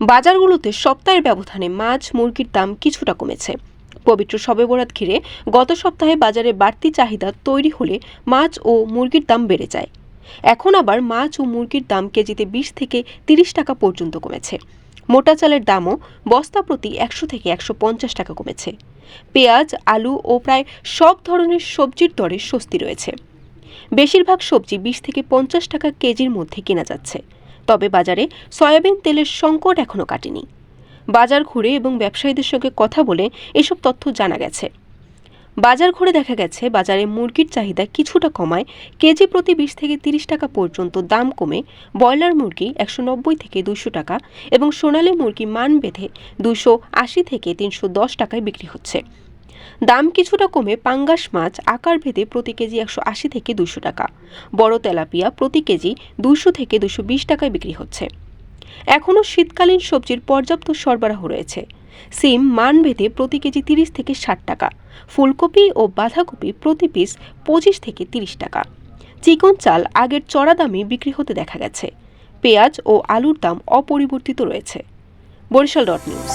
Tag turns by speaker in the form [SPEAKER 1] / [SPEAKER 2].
[SPEAKER 1] বাজারগুলোতে সপ্তাহের ব্যবধানে মাছ, মুরগির দাম কিছুটা কমেছে। পবিত্র শবে বরাত ঘিরে গত সপ্তাহে বাজারে বাড়তি চাহিদা তৈরি হলে মাছ ও মুরগির দাম বেড়ে যায়। এখন আবার মাছ ও মুরগির দাম কেজিতে বিশ থেকে তিরিশ টাকা পর্যন্ত কমেছে। মোটা চালের দামও বস্তা প্রতি একশো থেকে একশো পঞ্চাশ টাকা কমেছে। পেঁয়াজ, আলু ও প্রায় সব ধরনের সবজির দরে স্বস্তি রয়েছে। বেশিরভাগ সবজি বিশ থেকে পঞ্চাশ টাকা কেজির মধ্যে কেনা যাচ্ছে। তবে বাজারে সয়াবিন তেলের সংকট এখনও কাটেনি। বাজার ঘুরে এবং ব্যবসায়ীদের সঙ্গে কথা বলে এসব তথ্য জানা গেছে। বাজার ঘুরে দেখা গেছে, বাজারে মুরগির চাহিদা কিছুটা কমায়, কেজি প্রতি বিশ থেকে তিরিশ টাকা পর্যন্ত দাম কমে, ব্রয়লার মুরগি একশো নব্বই থেকে দুশো টাকা এবং সোনালী মুরগি মান বেঁধে দুশো আশি থেকে তিনশো দশ টাকায় বিক্রি হচ্ছে। দাম কিছুটা কমে পাঙ্গাস মাছ আকার ভেদে প্রতি কেজি একশো আশি থেকে দুশো টাকা। বড় তেলাপিয়া প্রতি কেজি দুশো থেকে দুশো বিশ টাকায় বিক্রি হচ্ছে। এখনও শীতকালীন সবজির পর্যাপ্ত সরবরাহ রয়েছে। সিম মান ভেদে প্রতি কেজি তিরিশ থেকে ষাট টাকা। ফুলকপি ও বাঁধাকপি প্রতি পিস পঁচিশ থেকে তিরিশ টাকা। চিকন চাল আগের চড়া দামে বিক্রি হতে দেখা গেছে। পেঁয়াজ ও আলুর দাম অপরিবর্তিত রয়েছে। Barishal dot news.